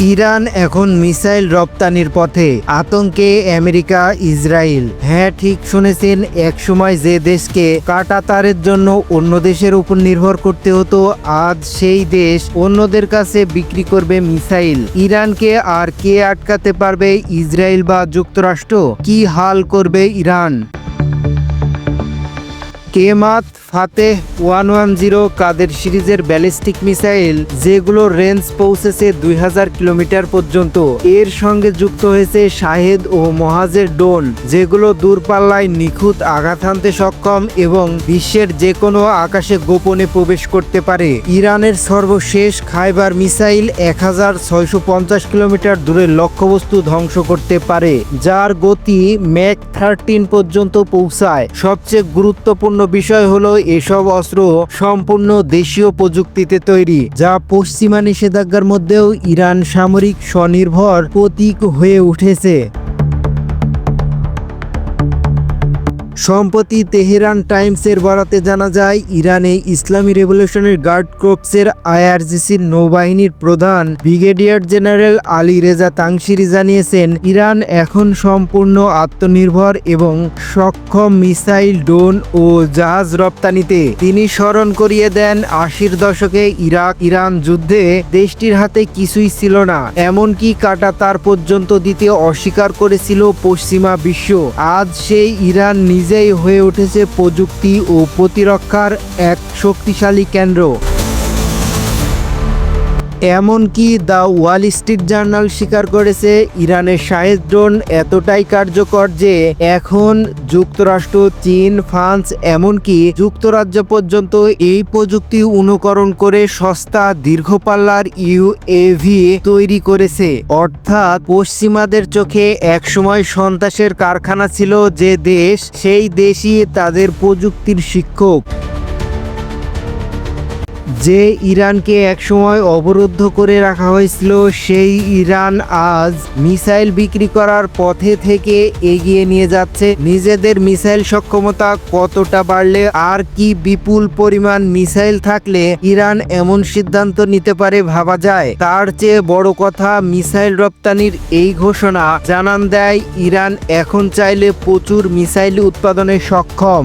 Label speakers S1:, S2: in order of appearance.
S1: Iran এখন missile রপ্তানির পথে, আতঙ্কে আমেরিকা, ইসরায়েল। হ্যাঁ ঠিক শুনেছেন, একসময় যে দেশকে কাটা তারের জন্য অন্য দেশের উপর নির্ভর করতে হতো, আজ সেই দেশ অন্যদের কাছে বিক্রি করবে মিসাইল। ইরানকে আর কে আটকাতে পারবে ইসরায়েল বা যুক্তরাষ্ট্র? কি হাল করবে ইরান? কেমাত ফাতেহ ওয়ান ওয়ান জিরো কাদের সিরিজের ব্যালিস্টিক মিসাইল যেগুলোর রেঞ্জ পৌঁছেছে দুই হাজার কিলোমিটার পর্যন্ত। এর সঙ্গে যুক্ত হয়েছে শাহেদ ও মহাজের ডোন যেগুলো দূরপাল্লায় নিখুঁত আঘাত হানতে সক্ষম এবং বিশ্বের যে কোনো আকাশে গোপনে প্রবেশ করতে পারে। ইরানের সর্বশেষ খাইবার মিসাইল এক হাজার ছয়শো পঞ্চাশ কিলোমিটার দূরের লক্ষ্যবস্তু ধ্বংস করতে পারে, যার গতি ম্যাক থার্টিন পর্যন্ত পৌঁছায়। সবচেয়ে গুরুত্বপূর্ণ বিষয় হলো এসব অস্ত্র সম্পূর্ণ দেশীয় প্রযুক্তিতে তৈরি, যা পশ্চিমা নিষেধাজ্ঞার মধ্যেও ইরান সামরিক স্বনির্ভর প্রতীক হয়ে উঠেছে। সম্প্রতি তেহরান টাইমসের বরাতে জানা যায়, ইরানে ইসলামী রেভলিউশনের গার্ড ক্রপসের আইআরজিসির নৌবাহিনীর প্রধান brigadier general Ali Reza Tangsiri জানিয়েছেন, ইরান এখন সম্পূর্ণ আত্মনির্ভর এবং সক্ষম মিসাইল, ড্রোন ও জাহাজ রপ্তানিতে। তিনি স্মরণ করিয়ে দেন, আশির দশকে ইরাক, ইরান যুদ্ধে দেশটির হাতে কিছুই ছিল না, এমনকি কাটা তার পর্যন্ত দিতে অস্বীকার করেছিল পশ্চিমা বিশ্ব। আজ সেই ইরান নিজেই হয়ে উঠেছে প্রযুক্তি ও প্রতিরক্ষার এক শক্তিশালী কেন্দ্র। এমনকি দ্য ওয়াল স্ট্রিট জার্নাল স্বীকার করেছে, ইরানের শাহেদ ড্রোন এতটাই কার্যকর যে এখন যুক্তরাষ্ট্র, চীন, ফ্রান্স এমনকি যুক্তরাজ্য পর্যন্ত এই প্রযুক্তি অনুকরণ করে সস্তা দীর্ঘপাল্লার ইউএভি তৈরি করেছে। অর্থাৎ পশ্চিমাদের চোখে একসময় সন্ত্রাসের কারখানা ছিল যে দেশ, সেই দেশই তাদের প্রযুক্তির শিক্ষক। যে ইরানকে একসময় অবরুদ্ধ করে রাখা হয়েছিল, সেই ইরান আজ মিসাইল বিক্রি করার পথে থেকে এগিয়ে নিয়ে যাচ্ছে। নিজেদের মিসাইল সক্ষমতা কতটা বাড়লে আর কি বিপুল পরিমাণ মিসাইল থাকলে ইরান এমন সিদ্ধান্ত নিতে পারে ভাবা যায়। তার চেয়ে বড় কথা, মিসাইল রপ্তানির এই ঘোষণা জানান দেয়, ইরান এখন চাইলে প্রচুর মিসাইল উৎপাদনে সক্ষম।